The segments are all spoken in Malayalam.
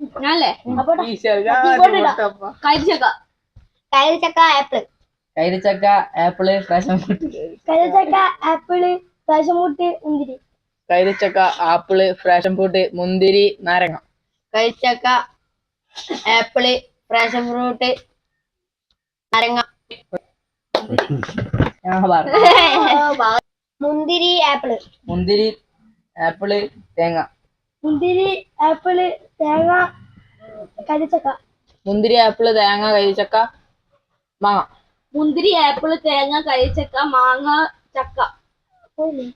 ഞാനല്ലേ. കഴിച്ചക്ക കൈതച്ചക്ക. ആപ്പിൾ കൈതച്ചക്ക ആപ്പിൾ പാഷൻ ഫ്രൂട്ട് കൈതച്ചക്ക ആപ്പിൾ പാഷൻമുട്ട് മുന്തിരി. കൈതച്ചക്ക ആപ്പിൾ ഫ്രാഷൻ ഫ്രൂട്ട് മുന്തിരി നാരങ്ങ. കഴിച്ചക്ക ആപ്പിൾ ഫ്രാഷൻ ഫ്രൂട്ട് നാരങ്ങ മുന്തിരി ആപ്പിൾ. മുന്തിരി ആപ്പിൾ തേങ്ങ. മുന്തിരി ആപ്പിൾ തേങ്ങ കരിച്ചക്ക മുന്തിരി ആപ്പിൾ തേങ്ങ കരിച്ചക്ക മാങ്ങ. മുന്തിരി ആപ്പിൾ തേങ്ങ കരിച്ചക്ക മാങ്ങ ചക്ക. പോയില്ലേ?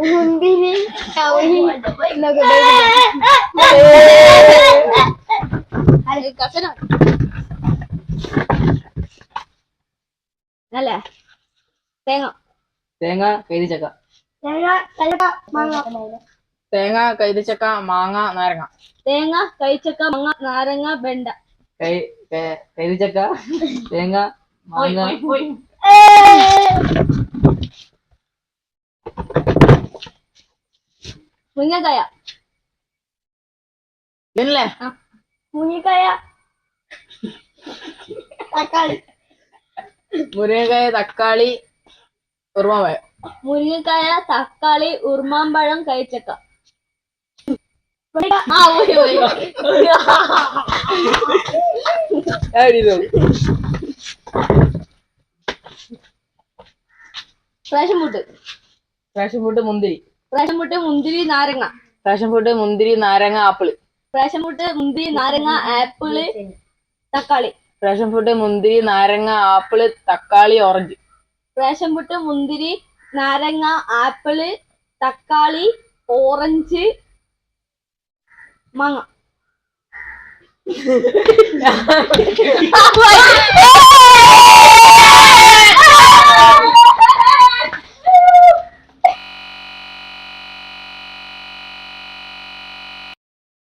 മുന്തിരി അല്ലേ? തേങ്ങ. തേങ്ങ കൈതച്ചക്ക. തേങ്ങ കൈതച്ചക്ക മാങ്ങ. തേങ്ങ കൈതച്ചക്ക മാങ്ങ നാരങ്ങ. തേങ്ങ കൈച്ചക്ക മാങ്ങ നാരങ്ങ ബെണ്ട കൈ കൈ- കൈതച്ചക്ക തേങ്ങ മാങ്ങ. മുരിങ്ങക്കായ. ഇതല്ലേ മുങ്ങിക്കായ തക്കാളി മുരിങ്ങക്കായ തക്കാളി ഉറുമാവായ മുരിങ്ങക്കായ തക്കാളി ഉറുമാമ്പഴം കഴിച്ചക്ക ആ പോയി പോയി റേഷൻ മുട്ട് ഫ്രാഷൻ ഫ്രൂട്ട് മുന്തിരി. റേഷൻ മുട്ട് മുന്തിരി നാരങ്ങ. ഫ്രാഷൻ ഫ്രൂട്ട് മുന്തിരി നാരങ്ങ ആപ്പിൾ. റേഷൻ ഫുഡ് മുന്തിരി നാരങ്ങ ആപ്പിൾ തക്കാളി. ഫ്രാഷൻ ഫുഡ് മുന്തിരി നാരങ്ങ ആപ്പിൾ തക്കാളി ഓറഞ്ച്. റേഷൻ പുട്ട് മുന്തിരി നാരങ്ങ ആപ്പിൾ തക്കാളി ഓറഞ്ച് മാങ്ങ.